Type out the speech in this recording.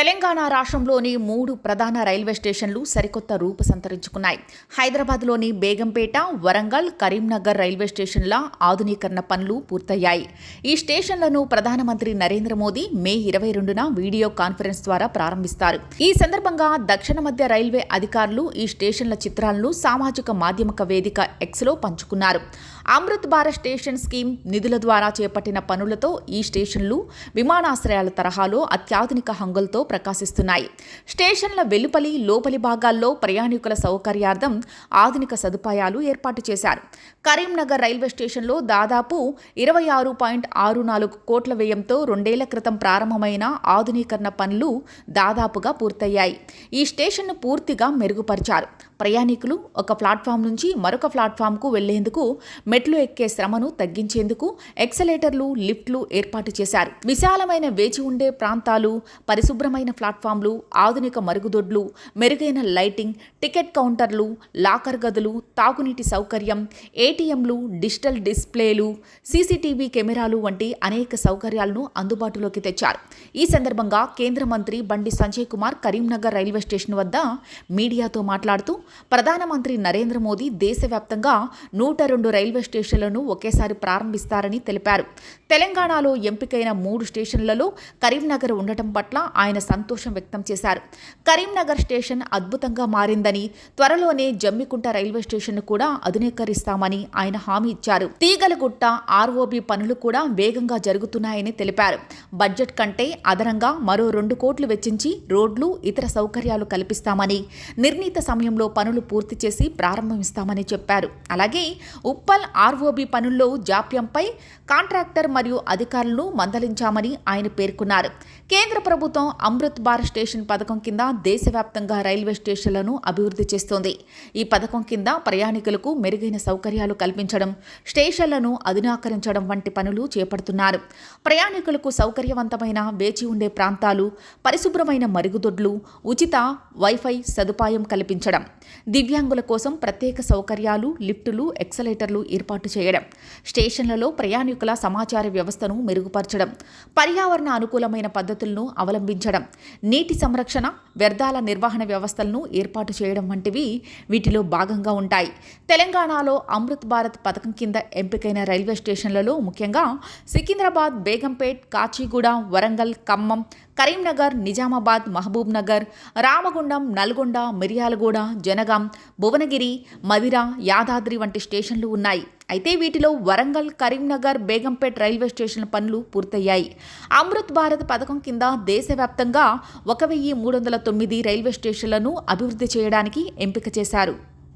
తెలంగాణ రాష్ట్రంలోని మూడు ప్రధాన రైల్వే స్టేషన్లు సరికొత్త రూపు సంతరించుకున్నాయి హైదరాబాద్లోని బేగంపేట వరంగల్ కరీంనగర్ రైల్వే స్టేషన్ల ఆధునీకరణ పనులు పూర్తయ్యాయి. ఈ స్టేషన్లను ప్రధానమంత్రి నరేంద్ర మోదీ మే ఇరవై రెండున వీడియో కాన్ఫరెన్స్ ద్వారా ప్రారంభిస్తారు. ఈ సందర్భంగా దక్షిణ మధ్య రైల్వే అధికారులు ఈ స్టేషన్ల చిత్రాలను సామాజిక మాధ్యమిక వేదిక ఎక్స్లో పంచుకున్నారు. అమృత్ భారత్ స్టేషన్ స్కీమ్ నిధుల ద్వారా చేపట్టిన పనులతో ఈ స్టేషన్లు విమానాశ్రయాల తరహాలో అత్యాధునిక హంగులతో ప్రకాశిస్తున్నాయి. స్టేషన్ల వెలుపలి లోపలి భాగాల్లో ప్రయాణికుల సౌకర్యార్థం ఆధునిక సదుపాయాలు ఏర్పాటు చేశారు. కరీంనగర్ రైల్వే స్టేషన్లో దాదాపు ఇరవై ఆరు పాయింట్ ఆరు నాలుగు కోట్ల వ్యయంతో రెండేళ్ళ క్రితం ప్రారంభమైన ఆధునీకరణ పనులు దాదాపుగా పూర్తయ్యాయి. ఈ స్టేషన్ను పూర్తిగా మెరుగుపరిచారు. ప్రయాణికులు ఒక ప్లాట్ఫామ్ నుంచి మరొక ప్లాట్ఫామ్కు వెళ్ళేందుకు మెట్లు ఎక్కే శ్రమను తగ్గించేందుకు ఎక్సలేటర్లు లిఫ్ట్లు ఏర్పాటు చేశారు. విశాలమైన వేచి ఉండే ప్రాంతాలు పరిశుభ్రమైన ప్లాట్ఫామ్లు ఆధునిక మరుగుదొడ్లు మెరుగైన లైటింగ్ టికెట్ కౌంటర్లు లాకర్ గదులు తాగునీటి సౌకర్యం ఏటీఎంలు డిజిటల్ డిస్ప్లేలు సీసీటీవీ కెమెరాలు వంటి అనేక సౌకర్యాలను అందుబాటులోకి తెచ్చారు. ఈ సందర్భంగా కేంద్ర మంత్రి బండి సంజయ్ కుమార్ కరీంనగర్ రైల్వే స్టేషన్ వద్ద మీడియాతో మాట్లాడుతూ ప్రధానమంత్రి నరేంద్ర మోదీ దేశవ్యాప్తంగా నూట రెండు రైల్వే స్టేషన్లను ఒకేసారి ప్రారంభిస్తారని తెలిపారు. తెలంగాణలో ఎంపికైన మూడు స్టేషన్లలో కరీంనగర్ ఉండటం పట్ల ఆయన సంతోషం వ్యక్తం చేశారు. కరీంనగర్ స్టేషన్ అద్భుతంగా మారిందని త్వరలోనే జమ్మికుంట రైల్వే స్టేషన్ కూడా ఆధునీకరిస్తామని ఆయన హామీ ఇచ్చారు. తీగలగుట్ట ఆర్ఓబి పనులు కూడా వేగంగా జరుగుతున్నాయని తెలిపారు. బడ్జెట్ కంటే అదనంగా మరో రెండు కోట్లు వెచ్చించి రోడ్లు ఇతర సౌకర్యాలు కల్పిస్తామని నిర్ణీత సమయంలో పనులు పూర్తి చేసి ప్రారంభమిస్తామని చెప్పారు. అలాగే ఉప్పల్ ఆర్ఓబి పనుల్లో జాప్యంపై కాంట్రాక్టర్ మరియు అధికారులను మందలించామని ఆయన పేర్కొన్నారు. కేంద్ర ప్రభుత్వం అమృత్ బార్ స్టేషన్ పథకం కింద దేశవ్యాప్తంగా రైల్వే స్టేషన్లను అభివృద్ధి చేస్తోంది. ఈ పథకం కింద ప్రయాణికులకు మెరుగైన సౌకర్యాలు కల్పించడం స్టేషన్లను అధునాకరించడం వంటి పనులు చేపడుతున్నారు. ప్రయాణికులకు సౌకర్యవంతమైన వేచి ఉండే ప్రాంతాలు పరిశుభ్రమైన మరుగుదొడ్లు ఉచిత వైఫై సదుపాయం కల్పించడం దివ్యాంగుల కోసం ప్రత్యేక సౌకర్యాలు లిఫ్టులు ఎక్సలేటర్లు ఏర్పాటు చేయడం స్టేషన్లలో ప్రయాణికుల సమాచార వ్యవస్థను మెరుగుపరచడం పర్యావరణ అనుకూలమైన పద్ధతులను అవలంబించడం నీటి సంరక్షణ వ్యర్థాల నిర్వహణ వ్యవస్థలను ఏర్పాటు చేయడం వంటివి వీటిలో భాగంగా ఉంటాయి. తెలంగాణలో అమృత్ భారత్ పథకం కింద ఎంపికైన రైల్వే స్టేషన్లలో ముఖ్యంగా సికింద్రాబాద్ బేగంపేట్ కాచిగూడ వరంగల్ ఖమ్మం కరీంనగర్ నిజామాబాద్ మహబూబ్ నగర్ రామగుండం నల్గొండ మిర్యాలగూడ జన జనగాం భువనగిరి మదిర యాదాద్రి వంటి స్టేషన్లు ఉన్నాయి. అయితే వీటిలో వరంగల్ కరీంనగర్ బేగంపేట్ రైల్వే స్టేషన్ల పనులు పూర్తయ్యాయి. అమృత్ భారత్ పథకం కింద దేశవ్యాప్తంగా ఒక వెయ్యి మూడు వందల తొమ్మిది రైల్వే స్టేషన్లను అభివృద్ధి చేయడానికి ఎంపిక చేశారు.